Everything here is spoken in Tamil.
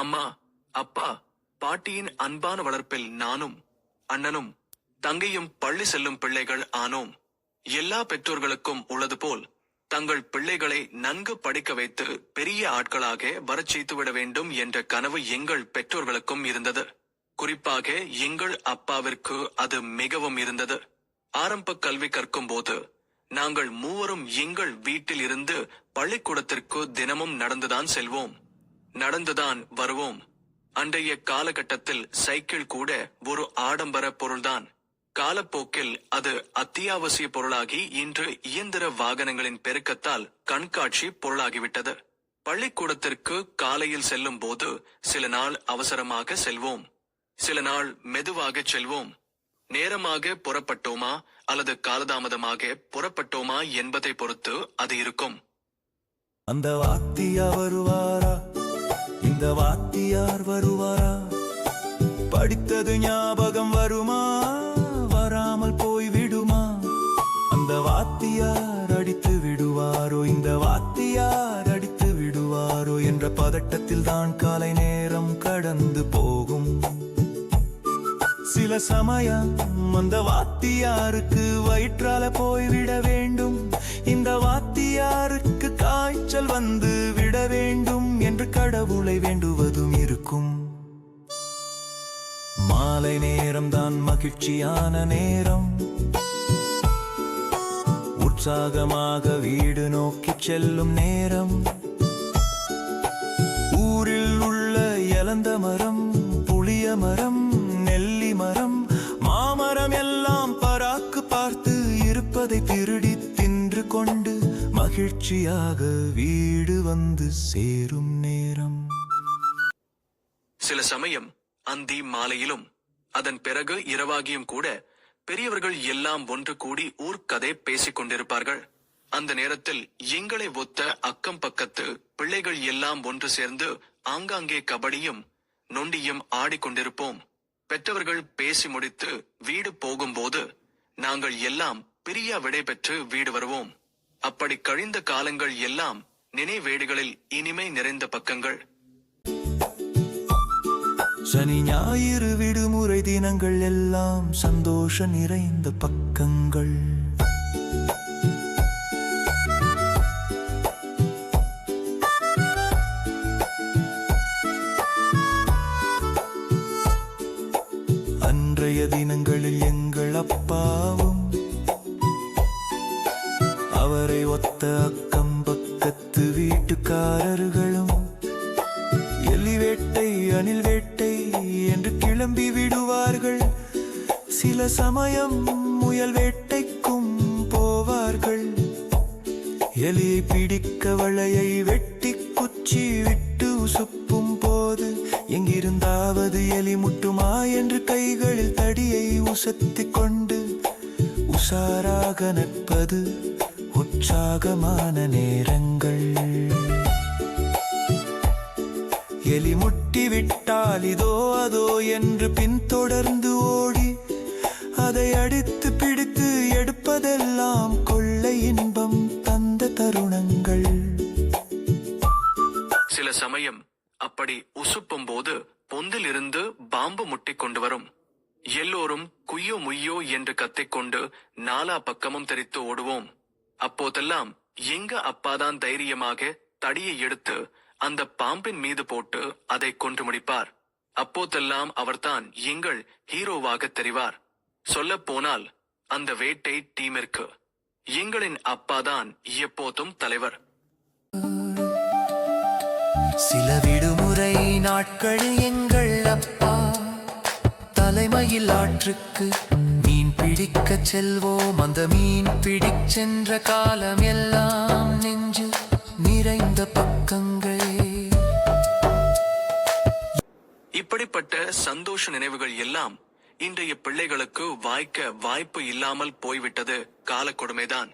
அம்மா அப்பா பாட்டியின் அன்பான வளர்ப்பில் நானும் அண்ணனும் தங்கையும் பள்ளி செல்லும் பிள்ளைகள் ஆனோம். எல்லா பெற்றோர்களுக்கும் உள்ளது போல் தங்கள் பிள்ளைகளை நன்கு படிக்க வைத்து பெரிய ஆட்களாக வரச் செய்துவிட வேண்டும் என்ற கனவு எங்கள் பெற்றோர்களுக்கும் இருந்தது. குறிப்பாக எங்கள் அப்பாவிற்கு அது மிகவும் இருந்தது. ஆரம்ப கல்வி கற்கும் போது நாங்கள் மூவரும் எங்கள் வீட்டில் இருந்து பள்ளிக்கூடத்திற்கு தினமும் நடந்துதான் செல்வோம். நடந்துதான் வருவோம். அன்றைய காலகட்டத்தில் சைக்கிள் கூட ஒரு ஆடம்பர பொருள்தான். காலப்போக்கில் அது அத்தியாவசிய பொருளாகி இன்று இயந்திர வாகனங்களின் பெருக்கத்தால் கண்காட்சி பொருளாகிவிட்டது. பள்ளிக்கூடத்திற்கு காலையில் செல்லும் போது சில நாள் அவசரமாக செல்வோம். சில நாள் மெதுவாக செல்வோம். நேரமாக புறப்பட்டோமா அல்லது காலதாமதமாக புறப்பட்டோமா என்பதை பொறுத்து அது இருக்கும். அந்த வாத்தியா வருவாரா இந்த வாத்தியார் வருவாரா? படித்தது ஞாபகம் வருமா? வராமல் போய் விடுமா? அந்த வாத்தியார் அடித்து விடுவாரோ? இந்த வாத்தியார் அடித்து விடுவாரோ? என்ற பதட்டத்தில் தான் காலை நேரம் கடந்து போகும். சில சமயம் அந்த வாத்தியாருக்கு வயிற்றால போய்விட வேண்டும். இந்த வாத்தியாருக்கு காய்ச்சல் வந்து விட வேண்டும். கடவுளை வேண்டுவதும் இருக்கும். மாலை நேரம் தான் மகிழ்ச்சியான நேரம். உற்சாகமாக வீடு நோக்கி செல்லும் நேரம். ஊரில் உள்ள எலந்த மரம் புளிய மரம் நெல்லி மரம் மாமரம் எல்லாம் பராக்கு பார்த்து இருப்பதை திருடி தின்று கொண்டு மகிழ்ச்சியாக வீடு வந்து சேரும் சில சமயம் அந்தி மாலையிலும் அதன் பிறகு இரவாகியும் கூட பெரியவர்கள் எல்லாம் ஒன்று கூடி ஊர்க்கதை பேசிக் கொண்டிருப்பார்கள். அந்த நேரத்தில் எங்களை ஒத்த அக்கம் பக்கத்து பிள்ளைகள் எல்லாம் ஒன்று சேர்ந்து ஆங்காங்கே கபடியும் நொண்டியும் ஆடிக்கொண்டிருப்போம் பெற்றவர்கள் பேசி முடித்து வீடு போகும்போது நாங்கள் எல்லாம் பிரியா விடை பெற்று வீடு வருவோம். அப்படி கழிந்த காலங்கள் எல்லாம் நினைவேடுகளில் இனிமை நிறைந்த பக்கங்கள். சனி ஞாயிறு விடுமுறை தினங்கள் எல்லாம் சந்தோஷ நிறைந்த பக்கங்கள். அன்றைய தினங்களில் எங்கள் அப்பாவும் அவரை ஒத்த அக்கம் பக்கத்து வீட்டுக்காரர்கள் சில சமயம் முயல் வேட்டைக்கும் போவார்கள். எலியை பிடிக்க வளையை வெட்டி குச்சி விட்டு உசுப்பும் போது எங்கிருந்தாவது எலி முட்டுமா? என்று கைகளில் தடியை உசத்தி கொண்டு உஷாராக நட்பது உற்சாகமான நேரங்கள். எலி முட்டி விட்டால் இதோ அதோ என்று பின்தொடர்ந்து ஓடி அதை அடித்து பிடித்து எடுப்பதெல்லாம் கொள்ளை இன்பம் தந்த தருணங்கள். சில சமயம் அப்படி உசுப்பும் போது பொந்தில் இருந்து பாம்பு முட்டி கொண்டு வரும். எல்லோரும் குய்யோ முய்யோ என்று கத்திக்கொண்டு நாலா பக்கமும் தெரித்து ஓடுவோம். அப்போதெல்லாம் எங்க அப்பாதான் தைரியமாக தடியை எடுத்து அந்த பாம்பின் மீது போட்டு அதை கொன்று முடிப்பார். அப்போதெல்லாம் அவர்தான் எங்கள் ஹீரோவாக தெரிவார். சொல்லப் போனால் அந்த வேட்டை டீமிற்கு. எங்களின் அப்பாதான் எப்போதும் தலைவர். சில விடுமுறை நாட்களில் எங்கள் அப்பா. தலைமையில் ஆற்றுக்கு மீன் பிடிக்கச் செல்வோம். அந்த மீன் பிடிச் சென்ற காலம் எல்லாம் நெஞ்சு நிறைந்த பக்கங்கள். இப்படிப்பட்ட சந்தோஷ நினைவுகள் எல்லாம் இன்றைய பிள்ளைகளுக்கு வாய்க்க வாய்ப்பு இல்லாமல் போய்விட்டது காலக்கொடுமைதான்.